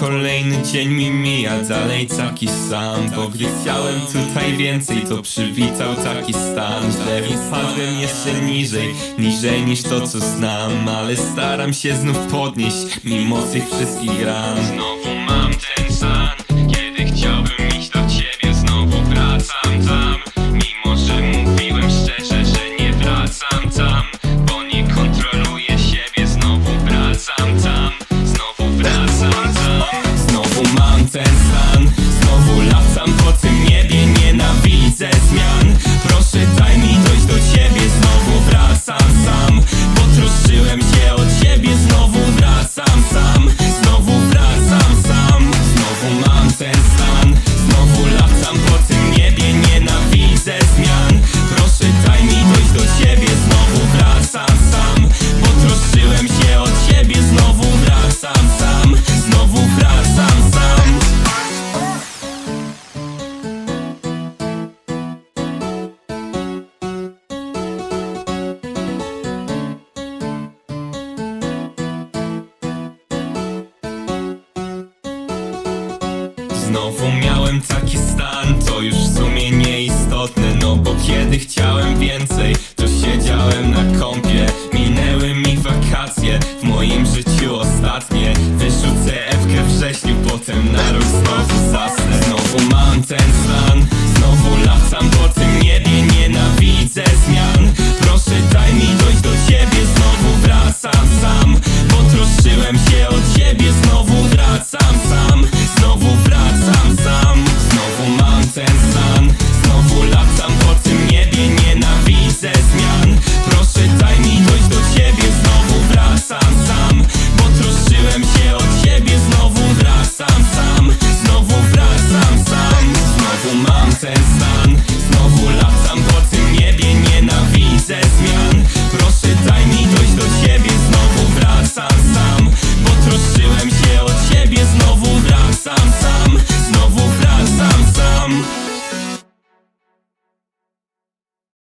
Kolejny dzień mi mija, dalej taki sam Bo gdy chciałem tutaj więcej, to przywitał taki stan Że wypadłem jeszcze niżej, niżej niż to co znam Ale staram się znów podnieść, mimo tych wszystkich ran. Znowu miałem taki stan, to już w sumie nieistotne No bo kiedy chciałem więcej sense.